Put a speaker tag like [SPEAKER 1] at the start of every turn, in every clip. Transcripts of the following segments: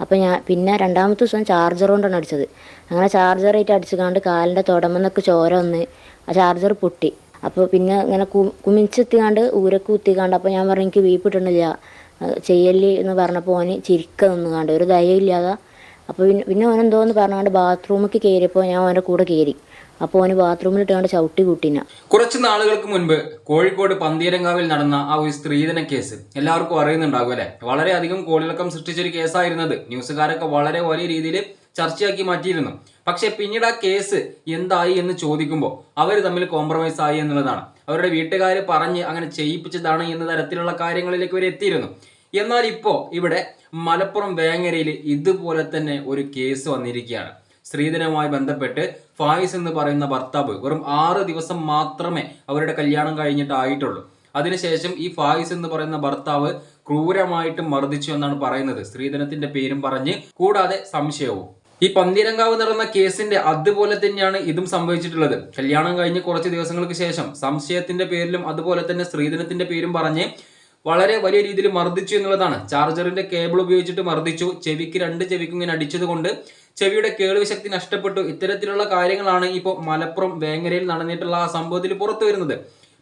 [SPEAKER 1] അപ്പോൾ ഞാൻ പിന്നെ രണ്ടാമത്തെ ദിവസം ചാർജർ കൊണ്ടാണ് അടിച്ചത്. അങ്ങനെ ചാർജർ ആയിട്ട് അടിച്ചുകൊണ്ട് കാലിന്റെ തുടമെന്നൊക്കെ ചോര വന്ന് ആ ചാർജർ പൊട്ടി. അപ്പോൾ പിന്നെ ഇങ്ങനെ കു കുമിച്ചെത്തിക്കാണ്ട് ഊരക്ക് കുത്തിക്കാണ്ട് അപ്പോൾ ഞാൻ പറഞ്ഞു എനിക്ക് വീപ്പ് കിട്ടണില്ല ചെയ്യൽ എന്ന് പറഞ്ഞപ്പോൾ ഓന് ചിരിക്ക നിന്നുകാണ്ട്. ഒരു ദയയില്ലാതെ അപ്പോൾ പിന്നെ പിന്നെ ഓനെന്തോന്ന് പറഞ്ഞുകൊണ്ട് ബാത്റൂമിലേക്ക് കയറിയപ്പോൾ ഞാൻ ഓന്റെ കൂടെ കയറി അപ്പോൾ അവന് ബാത്റൂമിൽ ഇട്ടുകൊണ്ട് ചവിട്ടി കൂട്ടിന.
[SPEAKER 2] കുറച്ച് നാളുകൾക്ക് മുൻപ് കോഴിക്കോട് പന്തീരങ്കാവിൽ നടന്ന ആ ഒരു സ്ത്രീധന കേസ് എല്ലാവർക്കും അറിയുന്നുണ്ടാകും അല്ലെ? വളരെയധികം കോളിളക്കം സൃഷ്ടിച്ചൊരു കേസായിരുന്നത്. ന്യൂസുകാരൊക്കെ വളരെ വലിയ രീതിയിൽ ചർച്ചയാക്കി മാറ്റിയിരുന്നു. പക്ഷെ പിന്നീട് ആ കേസ് എന്തായി എന്ന് ചോദിക്കുമ്പോൾ അവർ തമ്മിൽ കോംപ്രമൈസ് ആയി എന്നുള്ളതാണ്. അവരുടെ വീട്ടുകാർ പറഞ്ഞ് അങ്ങനെ ചെയ്യിപ്പിച്ചതാണ് എന്ന തരത്തിലുള്ള കാര്യങ്ങളിലേക്ക് ഇവർ എത്തിയിരുന്നു. എന്നാൽ ഇപ്പോൾ ഇവിടെ മലപ്പുറം വേങ്ങരയിൽ ഇതുപോലെ തന്നെ ഒരു കേസ് വന്നിരിക്കുകയാണ്. സ്ത്രീധനവുമായി ബന്ധപ്പെട്ട് ഫായിസ് എന്ന് പറയുന്ന ഭർത്താവ് വെറും ആറ് ദിവസം മാത്രമേ അവരുടെ കല്യാണം കഴിഞ്ഞിട്ടായിട്ടുള്ളൂ. അതിനുശേഷം ഈ ഫായിസ് എന്ന് പറയുന്ന ഭർത്താവ് ക്രൂരമായിട്ട് മർദ്ദിച്ചു എന്നാണ് പറയുന്നത്. സ്ത്രീധനത്തിന്റെ പേരും പറഞ്ഞ് കൂടാതെ സംശയവും. ഈ പന്തിരങ്കാവ് നടന്ന കേസിന്റെ അതുപോലെ തന്നെയാണ് ഇതും സംഭവിച്ചിട്ടുള്ളത്. കല്യാണം കഴിഞ്ഞ് കുറച്ച് ദിവസങ്ങൾക്ക് ശേഷം സംശയത്തിന്റെ പേരിലും അതുപോലെ തന്നെ സ്ത്രീധനത്തിന്റെ പേരും പറഞ്ഞ് വളരെ വലിയ രീതിയിൽ മർദ്ദിച്ചു എന്നുള്ളതാണ്. ചാർജറിന്റെ കേബിൾ ഉപയോഗിച്ചിട്ട് മർദ്ദിച്ചു. ചെവിക്ക് രണ്ട് ചെവിക്കും ഇങ്ങനെ അടിച്ചത് കൊണ്ട് ചെവിയുടെ കേൾവി ശക്തി നഷ്ടപ്പെട്ടു. ഇത്തരത്തിലുള്ള കാര്യങ്ങളാണ് ഇപ്പോൾ മലപ്പുറം വേങ്ങരയിൽ നടന്നിട്ടുള്ള ആ സംഭവത്തിൽ പുറത്തു വരുന്നത്.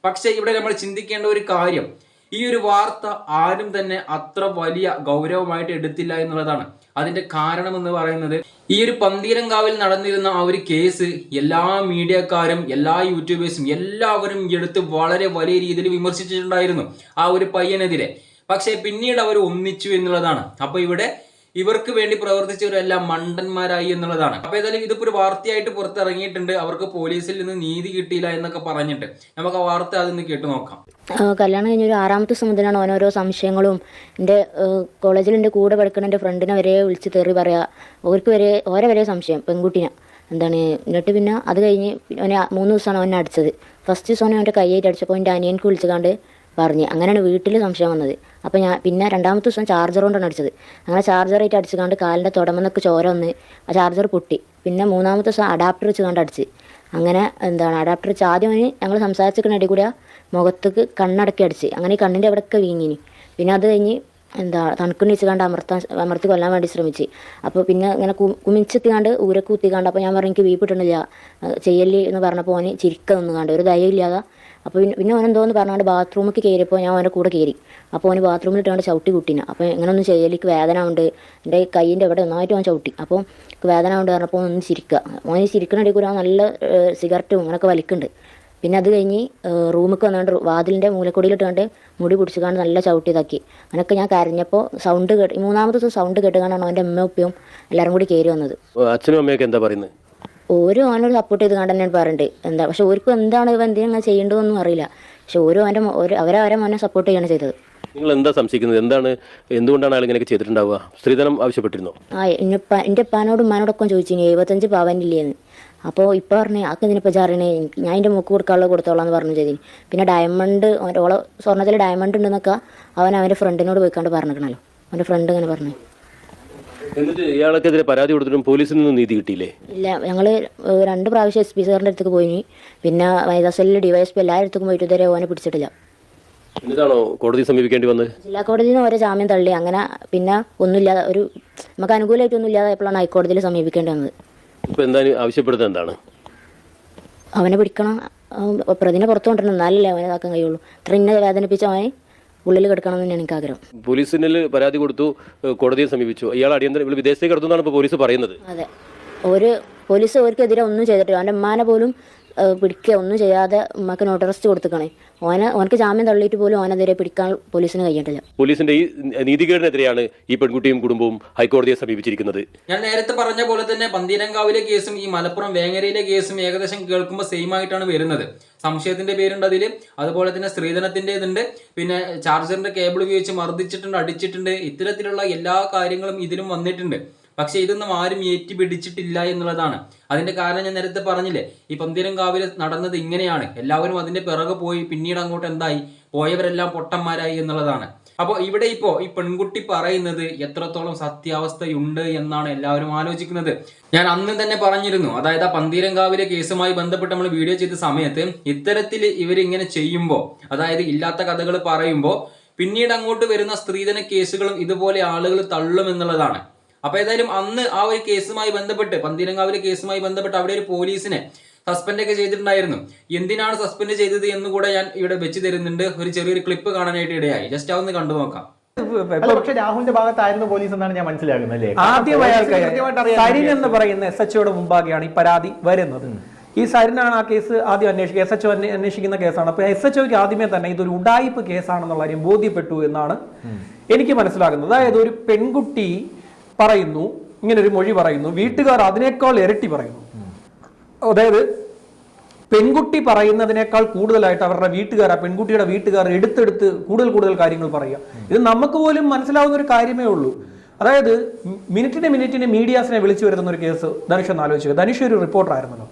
[SPEAKER 2] പക്ഷേ ഇവിടെ നമ്മൾ ചിന്തിക്കേണ്ട ഒരു കാര്യം. ഈ ഒരു വാർത്ത ആരും തന്നെ അത്ര വലിയ ഗൗരവമായിട്ട് എടുത്തില്ല എന്നുള്ളതാണ്. അതിന്റെ കാരണം എന്ന് പറയുന്നത് ഈ ഒരു പന്തീരങ്കാവിൽ നടന്നിരുന്ന ആ ഒരു കേസ് എല്ലാ മീഡിയക്കാരും എല്ലാ യൂട്യൂബേഴ്സും എല്ലാവരും എടുത്ത് വളരെ വലിയ രീതിയിൽ വിമർശിച്ചിട്ടുണ്ടായിരുന്നു ആ ഒരു പയ്യനെതിരെ. പക്ഷേ പിന്നീട് അവർ ഒന്നിച്ചു എന്നുള്ളതാണ്. അപ്പൊ ഇവിടെ ഇവർക്ക് വേണ്ടി പ്രവർത്തിച്ചവരെല്ലാം മണ്ടന്മാരായി എന്നുള്ളതാണ്. അപ്പൊ ഏതായാലും ഇതിപ്പോ ഒരു വാർത്തയായിട്ട് പുറത്തിറങ്ങിയിട്ടുണ്ട്. അവർക്ക് പോലീസിൽ നിന്ന് നീതി കിട്ടിയില്ല എന്നൊക്കെ പറഞ്ഞിട്ട്. നമുക്ക് ആ വാർത്ത അതൊന്ന് കേട്ടു നോക്കാം.
[SPEAKER 1] കല്യാണം കഴിഞ്ഞ ഒരു ആറാമത്തെ ദിവസം മുതലാണ് ഓരോരോ സംശയങ്ങളും. എന്റെ കോളേജിൽ എന്റെ കൂടെ പഠിക്കുന്ന എന്റെ ഫ്രണ്ടിനെ വരെ വിളിച്ച് തെറി പറയാ. ഓർക്ക് വരെ ഓരെ വരെ സംശയം പെൺകുട്ടിനെ. എന്താണ് എന്നിട്ട് പിന്നെ അത് കഴിഞ്ഞ് അവനെ മൂന്ന് ദിവസമാണ് അവനെ അടിച്ചത്. ഫസ്റ്റ് ദിവസം അവന്റെ കൈയായിട്ട് അടിച്ചപ്പോൾ എന്റെ അനിയൻക്ക് വിളിച്ചുകൊണ്ട് പറഞ്ഞ്. അങ്ങനെയാണ് വീട്ടിൽ സംശയം വന്നത്. അപ്പോൾ ഞാൻ പിന്നെ രണ്ടാമത്തെ ദിവസം ചാർജർ കൊണ്ടാണ് അടിച്ചത്. അങ്ങനെ ചാർജർ ആയിട്ട് അടിച്ചുകൊണ്ട് കാലിന്റെ തുടമെന്നൊക്കെ ചോര വന്ന് ആ ചാർജർ പൊട്ടി. പിന്നെ മൂന്നാമത്തെ ദിവസം അഡാപ്റ്റർ വെച്ച് കണ്ട് അടിച്ച്. അങ്ങനെ എന്താണ് അഡാപ്റ്റർ വെച്ച് ആദ്യം അവന് ഞങ്ങൾ സംസാരിച്ചിരിക്കുന്ന ഇടയിൽ കൂടെ മുഖത്തേക്ക് കണ്ണടക്കി അടിച്ച്. അങ്ങനെ ഈ കണ്ണിന്റെ അവിടെയൊക്കെ വീങ്ങിനി പിന്നെ അത് കഴിഞ്ഞ് എന്താ തണുക്കുന്ന വെച്ചുകൊണ്ട് അമർത്താൻ അമർത്തി കൊല്ലാൻ വേണ്ടി ശ്രമിച്ച്. അപ്പോൾ പിന്നെ ഇങ്ങനെ കുമിച്ചെത്തിക്കാണ്ട് ഊരക്ക് കുത്തിക്കാണ്ട് അപ്പോൾ ഞാൻ പറഞ്ഞു എനിക്ക് വീപ്പ് കിട്ടണില്ല ചെയ്യൽ എന്ന് പറഞ്ഞപ്പോൾ ഓന് ചിരിക്ക നിന്നുകാണ്ട് ഒരു ദയയില്ലാതെ അപ്പോൾ പിന്നെ പിന്നെ ഓൻ എന്തോന്ന് പറഞ്ഞുകൊണ്ട് ബാത്റൂമിലേക്ക് കയറിയപ്പോൾ ഞാൻ ഓനെ കൂടെ കയറി അപ്പോൾ ഓന് ബാത്റൂമിൽ ഇട്ടുകൊണ്ട് ചവിട്ടി കുട്ടീന. അപ്പോൾ ഇങ്ങനൊന്നും ചെയ്യലിക്ക് വേദന ഉണ്ട്. എന്റെ കൈയിന്റെ ഇവിടെ ഒന്നായിട്ട് ഓൻ ചവിട്ടി. അപ്പോൾ വേദന ഉണ്ട് പറഞ്ഞപ്പോൾ ഒന്ന് ചിരിക്കുക ഓന് ചിരിക്കണ ഇടയിൽ കൂടെ നല്ല സിഗരറ്റും അങ്ങനെയൊക്കെ വലിക്കുന്നുണ്ട്. പിന്നെ അത് കഴിഞ്ഞ് റൂമിലേക്ക് വന്നുകൊണ്ട് വാതിലിന്റെ മൂലക്കൊടിയിലിട്ട് കണ്ട് മുടി പിടിച്ചുകൊണ്ട് നല്ല ചവിട്ടി ഇതാക്കി അങ്ങനെയൊക്കെ ഞാൻ കരഞ്ഞപ്പോൾ സൗണ്ട് കേട്ട് മൂന്നാമത്തെ ദിവസം സൗണ്ട് കേട്ടുകൊണ്ടാണ് അവന്റെ അമ്മ ഉപ്പയും എല്ലാവരും കൂടി കയറി വന്നത്.
[SPEAKER 3] അച്ഛനും അമ്മയൊക്കെ എന്താ പറയുന്നത്
[SPEAKER 1] ഓരോ അവനോട് സപ്പോർട്ട് ചെയ്ത് കണ്ട് ഞാൻ പറയുന്നത് എന്താ പക്ഷെ ഓർക്കും എന്താണ് ഇവ എന്തെങ്കിലും ചെയ്യേണ്ടതെന്നും അറിയില്ല. പക്ഷെ ഓരോ അവന്റെ അവരവരെ മോനെ സപ്പോർട്ട് ചെയ്യാണ് ചെയ്തത്.
[SPEAKER 3] നിങ്ങൾ എന്താ സംശയിക്കുന്നത്? എന്താണ് എന്തുകൊണ്ടാണ് അയാൾ ഇങ്ങനെയൊക്കെ ചെയ്തിട്ടുണ്ടാവുക? സ്ത്രീധനം ആവശ്യപ്പെട്ടിരുന്നോ?
[SPEAKER 1] ആ എന്നെപ്പ എന്റെ ഉപ്പാനോടും ഉമ്മാനോടൊക്കെ ചോദിച്ചു എഴുപത്തഞ്ച് പവനില്ലേന്ന് അപ്പോൾ ഇപ്പോൾ പറഞ്ഞു ആക്ക് ഇതിനിപ്പോൾ ചാറിനെ ഞാൻ എന്റെ മുക്ക് കൊടുക്കാനുള്ളത് കൊടുത്തോളാം എന്ന് പറഞ്ഞു ചെയ്തിന്. പിന്നെ ഡയമണ്ട് ഓളെ സ്വർണത്തിൽ ഡയമണ്ട് ഉണ്ടെന്നൊക്കെ അവൻ അവന്റെ ഫ്രണ്ടിനോട് പോയിക്കാണ്ട് പറഞ്ഞിരിക്കണല്ലോ. അവന്റെ ഫ്രണ്ട് ഇങ്ങനെ പറഞ്ഞു.
[SPEAKER 3] എന്നിട്ട് ഇയാൾക്കെതിരെ പരാതി കൊടുത്തിട്ടും പോലീസിൽ നിന്ന് നീതി കിട്ടിയില്ലേ?
[SPEAKER 1] ഇല്ല ഞങ്ങൾ രണ്ട് പ്രാവശ്യം എസ് പി സാറിന്റെ അടുത്തേക്ക് പോയി പിന്നെ വനിതാ സെല്ലിൽ ഡിവൈഎസ് പി എല്ലാവരുടെ അടുത്തേക്കും പോയിട്ട് ഇതുവരെ ഓനെ പിടിച്ചിട്ടില്ല.
[SPEAKER 3] എന്നിട്ടാണോ കോടതി സമീപിക്കേണ്ടി വന്നത്?
[SPEAKER 1] ജില്ലാ കോടതിയിൽ നിന്ന് ഓരോ ജാമ്യം തള്ളി. അങ്ങനെ പിന്നെ ഒന്നുമില്ലാതെ ഒരു നമുക്ക് അനുകൂലമായിട്ടൊന്നും ഇല്ലാതായപ്പോഴാണ് ഹൈക്കോടതിയിൽ സമീപിക്കേണ്ടി വന്നത്.
[SPEAKER 3] ഇപ്പൊ എന്താണ് ആവശ്യപ്പെടുന്നത് എന്താണ്?
[SPEAKER 1] അവനെ പിടിക്കണം. അവൻ പ്രതിനെ പുറത്തു കൊണ്ടുവരണം. എന്നാലല്ലേ അവനെ ഇതാക്കാൻ കഴിയുള്ളൂ. ഇത്ര ഇന്നെ വേദനിപ്പിച്ച അവനെ ഉള്ളിൽ കിടക്കണം എന്ന് തന്നെയാണ് എനിക്ക് ആഗ്രഹം.
[SPEAKER 3] പോലീസിന് പരാതി കൊടുത്തു കോടതിയെ സമീപിച്ചു. ഇയാൾ അടിയന്തര ഇവിടെ വിദേശത്തേക്ക് കടത്തുന്നതാണ് ഇപ്പോൾ പോലീസ് പറയുന്നത്.
[SPEAKER 1] അതെ. ഒരു പോലീസ് അവർക്കെതിരെ ഒന്നും ചെയ്തിട്ടില്ല. അവന്റെ ഉമ്മാനെ പോലും പിടിക്കുക ഒന്നും ചെയ്യാതെ ഉമ്മക്ക് നോട്ട് അറസ്റ്റ് കൊടുത്തുക്കണേ. ഓനെ ഓനക്ക് ജാമ്യം തള്ളിയിട്ട് പോലും ഓനെതിരെ പിടിക്കാൻ പോലീസിന് കഴിയട്ടില്ല
[SPEAKER 3] പോലീസിന്റെ ഈ നീതികേടിനെതിരെയാണ് ഈ പെൺകുട്ടിയും കുടുംബവും ഹൈക്കോടതിയെ സമീപിച്ചിരിക്കുന്നത്.
[SPEAKER 2] ഞാൻ നേരത്തെ പറഞ്ഞ പോലെ തന്നെ പന്തീരങ്കാവിലെ കേസും ഈ മലപ്പുറം വേങ്ങരയിലെ കേസും ഏകദേശം കേൾക്കുമ്പോൾ സെയിം ആയിട്ടാണ് വരുന്നത്. സംശയത്തിന്റെ പേരുണ്ട് അതിൽ അതുപോലെ തന്നെ സ്ത്രീധനത്തിന്റെ ഇതുണ്ട് പിന്നെ ചാർജറിന്റെ കേബിൾ ഉപയോഗിച്ച് മർദ്ദിച്ചിട്ടുണ്ട് അടിച്ചിട്ടുണ്ട്. ഇത്തരത്തിലുള്ള എല്ലാ കാര്യങ്ങളും ഇതിലും വന്നിട്ടുണ്ട്. പക്ഷെ ഇതൊന്നും ആരും ഏറ്റി പിടിച്ചിട്ടില്ല എന്നുള്ളതാണ്. അതിന്റെ കാരണം ഞാൻ നേരത്തെ പറഞ്ഞില്ലേ ഈ പന്തീരങ്കാവിൽ നടന്നത് ഇങ്ങനെയാണ്. എല്ലാവരും അതിന്റെ പിറകെ പോയി പിന്നീട് അങ്ങോട്ട് എന്തായി? പോയവരെല്ലാം പൊട്ടന്മാരായി എന്നുള്ളതാണ്. അപ്പോൾ ഇവിടെ ഇപ്പോ ഈ പെൺകുട്ടി പറയുന്നത് എത്രത്തോളം സത്യാവസ്ഥയുണ്ട് എന്നാണ് എല്ലാവരും ആലോചിക്കുന്നത്. ഞാൻ അന്ന് തന്നെ പറഞ്ഞിരുന്നു അതായത് ആ പന്തീരങ്കാവിലെ കേസുമായി ബന്ധപ്പെട്ട് നമ്മൾ വീഡിയോ ചെയ്ത സമയത്ത് ഇത്തരത്തിൽ ഇവരിങ്ങനെ ചെയ്യുമ്പോൾ അതായത് ഇല്ലാത്ത കഥകൾ പറയുമ്പോൾ പിന്നീട് അങ്ങോട്ട് വരുന്ന സ്ത്രീധന കേസുകളും ഇതുപോലെ ആളുകൾ തള്ളും എന്നുള്ളതാണ്. അപ്പൊ ഏതായാലും അന്ന് ആ ഒരു കേസുമായി ബന്ധപ്പെട്ട് പന്തീരങ്കാവിലെ കേസുമായി ബന്ധപ്പെട്ട് അവിടെ ഒരു പോലീസിനെ സസ്പെൻഡ് ഒക്കെ ചെയ്തിട്ടുണ്ടായിരുന്നു. എന്തിനാണ് സസ്പെൻഡ് ചെയ്തത് എന്ന് കൂടെ ഞാൻ ഇവിടെ വെച്ച് തരുന്നുണ്ട്. ഒരു ചെറിയൊരു ക്ലിപ്പ് കാണാനായിട്ട് ഇടയായി. ജസ്റ്റ് അതൊന്ന് കണ്ടു നോക്കാം.
[SPEAKER 4] പക്ഷെ രാഹുലിന്റെ ഭാഗത്തായിരുന്നു പോലീസ് എന്നാണ് ഞാൻ മനസ്സിലാക്കുന്നത് അല്ലേ?
[SPEAKER 5] ആദ്യം അയാൾക്ക് സരിൻ എന്ന് പറയുന്ന എസ് എച്ച് മുമ്പാകെയാണ് ഈ പരാതി വരുന്നത്. ഈ സരിനാണ് ആ കേസ് ആദ്യം അന്വേഷിക്കുക എസ് എച്ച് അന്വേഷിക്കുന്ന കേസാണ്. അപ്പൊ എസ് എച്ച് ഒക്ക് ആദ്യമേ തന്നെ ഇതൊരു ഉഡായിപ്പ് കേസാണെന്നുള്ള കാര്യം ബോധ്യപ്പെട്ടു എന്നാണ് എനിക്ക് മനസ്സിലാകുന്നത്. അതായത് ഒരു പെൺകുട്ടി പറയുന്നു ഇങ്ങനെ ഒരു മൊഴി പറയുന്നു വീട്ടുകാർ അതിനേക്കാൾ ഇരട്ടി പറയുന്നു. അതായത് പെൺകുട്ടി പറയുന്നതിനേക്കാൾ കൂടുതലായിട്ട് അവരുടെ വീട്ടുകാർ ആ പെൺകുട്ടിയുടെ വീട്ടുകാർ എടുത്തെടുത്ത് കൂടുതൽ കൂടുതൽ കാര്യങ്ങൾ പറയുക. ഇത് നമുക്ക് പോലും മനസ്സിലാവുന്ന ഒരു കാര്യമേ ഉള്ളൂ. അതായത് മിനിറ്റിന് മിനിറ്റിന് മീഡിയാസിനെ വിളിച്ചു വരുന്ന ഒരു കേസ് ധനുഷ് ഒന്ന് ആലോചിക്കുക ധനുഷ് ഒരു റിപ്പോർട്ടറായിരുന്നല്ലോ.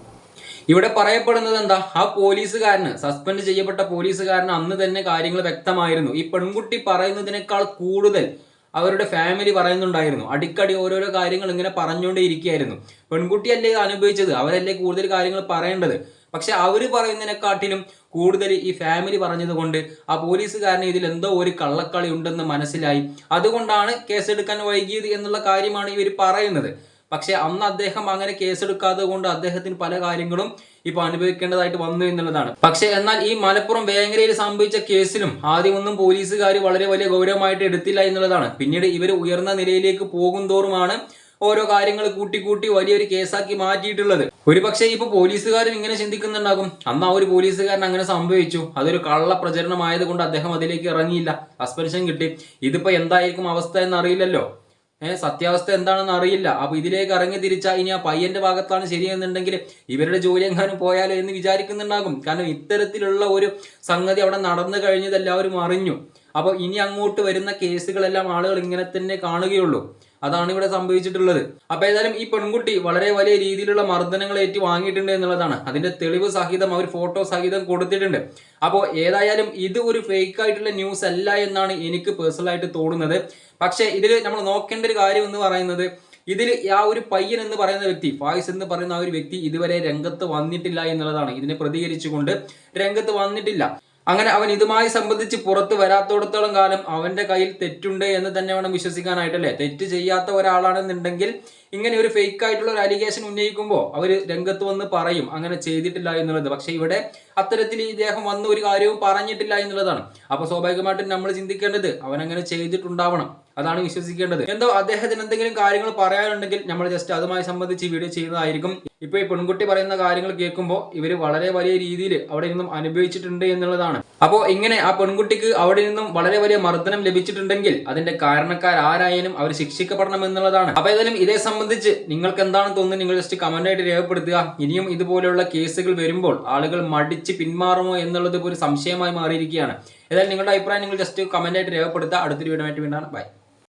[SPEAKER 2] ഇവിടെ പറയപ്പെടുന്നത് എന്താ? ആ പോലീസുകാരന് സസ്പെൻഡ് ചെയ്യപ്പെട്ട പോലീസുകാരന് അന്ന് തന്നെ കാര്യങ്ങൾ വ്യക്തമായിരുന്നു. ഈ പെൺകുട്ടി പറയുന്നതിനേക്കാൾ കൂടുതൽ അവരുടെ ഫാമിലി പറയുന്നുണ്ടായിരുന്നു. അടിക്കടി ഓരോരോ കാര്യങ്ങൾ ഇങ്ങനെ പറഞ്ഞുകൊണ്ടേ ഇരിക്കുകയായിരുന്നു. പെൺകുട്ടിയല്ലേ അനുഭവിച്ചത്? അവരല്ലേ കൂടുതൽ കാര്യങ്ങൾ പറയേണ്ടത്? പക്ഷെ അവർ പറയുന്നതിനെക്കാട്ടിലും കൂടുതൽ ഈ ഫാമിലി പറഞ്ഞതുകൊണ്ട് ആ പോലീസുകാരന് ഇതിൽ എന്തോ ഒരു കള്ളക്കളി ഉണ്ടെന്ന് മനസ്സിലായി. അതുകൊണ്ടാണ് കേസെടുക്കാൻ വൈകിയത് എന്നുള്ള കാര്യമാണ് ഇവർ പറയുന്നത്. പക്ഷെ അന്ന് അദ്ദേഹം അങ്ങനെ കേസെടുക്കാതെ കൊണ്ട് അദ്ദേഹത്തിന് പല കാര്യങ്ങളും ഇപ്പൊ അനുഭവിക്കേണ്ടതായിട്ട് വന്നു എന്നുള്ളതാണ്. പക്ഷെ എന്നാൽ ഈ മലപ്പുറം വേങ്ങരയിൽ സംഭവിച്ച കേസിലും ആദ്യമൊന്നും പോലീസുകാർ വളരെ വലിയ ഗൗരവമായിട്ട് എടുത്തില്ല എന്നുള്ളതാണ്. പിന്നീട് ഇവർ ഉയർന്ന നിലയിലേക്ക് പോകും തോറുമാണ് ഓരോ കാര്യങ്ങൾ കൂട്ടിക്കൂട്ടി വലിയൊരു കേസാക്കി മാറ്റിയിട്ടുള്ളത്. ഒരുപക്ഷെ ഇപ്പൊ പോലീസുകാരും ഇങ്ങനെ ചിന്തിക്കുന്നുണ്ടാകും. അന്ന് ആ ഒരു പോലീസുകാരൻ അങ്ങനെ സംഭവിച്ചു. അതൊരു കള്ള പ്രചരണമായത് കൊണ്ട് അദ്ദേഹം അതിലേക്ക് ഇറങ്ങിയില്ല. സസ്പെൻഷൻ കിട്ടി. ഇതിപ്പോ എന്തായിരിക്കും അവസ്ഥ എന്ന് അറിയില്ലല്ലോ ഏഹ് സത്യാവസ്ഥ എന്താണെന്ന് അറിയില്ല. അപ്പൊ ഇതിലേക്ക് ഇറങ്ങി തിരിച്ചാൽ ഇനി ആ പയ്യന്റെ ഭാഗത്താണ് ശരിയെന്നുണ്ടെങ്കിൽ ഇവരുടെ ജോലി എങ്ങാനും പോയാലോ എന്ന് വിചാരിക്കുന്നുണ്ടാകും. കാരണം ഇത്തരത്തിലുള്ള ഒരു സംഗതി അവിടെ നടന്നു കഴിഞ്ഞത് എല്ലാവരും അറിഞ്ഞു. അപ്പൊ ഇനി അങ്ങോട്ട് വരുന്ന കേസുകളെല്ലാം ആളുകൾ ഇങ്ങനെ തന്നെ കാണുകയുള്ളൂ. അതാണ് ഇവിടെ സംഭവിച്ചിട്ടുള്ളത്. അപ്പൊ ഏതായാലും ഈ പെൺകുട്ടി വളരെ വലിയ രീതിയിലുള്ള മർദ്ദനങ്ങൾ ഏറ്റു വാങ്ങിയിട്ടുണ്ട് എന്നുള്ളതാണ്. അതിന്റെ തെളിവ് സഹിതം അവർ ഫോട്ടോ സഹിതം കൊടുത്തിട്ടുണ്ട്. അപ്പോൾ ഏതായാലും ഇത് ഒരു ഫേക്ക് ആയിട്ടുള്ള ന്യൂസ് അല്ല എന്നാണ് എനിക്ക് പേഴ്സണൽ ആയിട്ട് തോന്നുന്നത്. പക്ഷേ ഇതിൽ നമ്മൾ നോക്കേണ്ട ഒരു കാര്യം എന്ന് പറയുന്നത് ഇതിൽ ആ ഒരു പയ്യൻ എന്ന് പറയുന്ന വ്യക്തി ഫായിസ് എന്ന് പറയുന്ന ആ ഒരു വ്യക്തി ഇതുവരെ രംഗത്ത് വന്നിട്ടില്ല എന്നുള്ളതാണ്. ഇതിനെ പ്രതികരിച്ചുകൊണ്ട് രംഗത്ത് വന്നിട്ടില്ല. അങ്ങനെ അവൻ ഇതുമായി സംബന്ധിച്ച് പുറത്ത് വരാത്തോടത്തോളം കാലം അവന്റെ കയ്യിൽ തെറ്റുണ്ട് എന്ന് തന്നെ വേണം വിശ്വസിക്കാനായിട്ടല്ലേ? തെറ്റ് ചെയ്യാത്ത ഒരാളാണെന്നുണ്ടെങ്കിൽ ഇങ്ങനെ ഒരു ഫേക്ക് ആയിട്ടുള്ള ഒരു അലിഗേഷൻ ഉന്നയിക്കുമ്പോൾ അവർ രംഗത്ത് വന്ന് പറയും. അങ്ങനെ ചെയ്തിട്ടില്ല എന്നുള്ളത്. പക്ഷെ ഇവിടെ അത്തരത്തിൽ ഇദ്ദേഹം വന്ന് ഒരു കാര്യവും പറഞ്ഞിട്ടില്ല എന്നുള്ളതാണ്. അപ്പൊ സ്വാഭാവികമായിട്ടും നമ്മൾ ചിന്തിക്കേണ്ടത് അവൻ അങ്ങനെ ചെയ്തിട്ടുണ്ടാവണം. അതാണ് വിശ്വസിക്കേണ്ടത്. എന്തോ അദ്ദേഹത്തിന് എന്തെങ്കിലും കാര്യങ്ങൾ പറയാനുണ്ടെങ്കിൽ നമ്മൾ ജസ്റ്റ് അതുമായി സംബന്ധിച്ച് വീഡിയോ ചെയ്യുന്നതായിരിക്കും. ഇപ്പൊ ഈ പെൺകുട്ടി പറയുന്ന കാര്യങ്ങൾ കേൾക്കുമ്പോൾ ഇവർ വളരെ വലിയ രീതിയിൽ അവിടെ നിന്നും അനുഭവിച്ചിട്ടുണ്ട് എന്നുള്ളതാണ്. അപ്പോൾ ഇങ്ങനെ ആ പെൺകുട്ടിക്ക് അവിടെ നിന്നും വളരെ വലിയ മർദ്ദനം ലഭിച്ചിട്ടുണ്ടെങ്കിൽ അതിന്റെ കാരണക്കാർ ആരായാലും അവർ ശിക്ഷിക്കപ്പെടണം എന്നുള്ളതാണ്. അപ്പൊ ഏതായാലും ഇതേ സംബന്ധിച്ച് നിങ്ങൾക്ക് എന്താണ് തോന്നുന്നത് നിങ്ങൾ ജസ്റ്റ് കമന്റ് ആയിട്ട് രേഖപ്പെടുത്തുക. ഇനിയും ഇതുപോലെയുള്ള കേസുകൾ വരുമ്പോൾ ആളുകൾ മടിച്ച് പിന്മാറുമോ എന്നുള്ളത് ഒരു സംശയമായി മാറിയിരിക്കുകയാണ്. ഏതായാലും നിങ്ങളുടെ അഭിപ്രായം നിങ്ങൾ ജസ്റ്റ് കമന്റ് ആയിട്ട് രേഖപ്പെടുത്തുക. അടുത്തൊരു വീഡിയോ ആയിട്ട് വീണ്ടാണ് ബൈ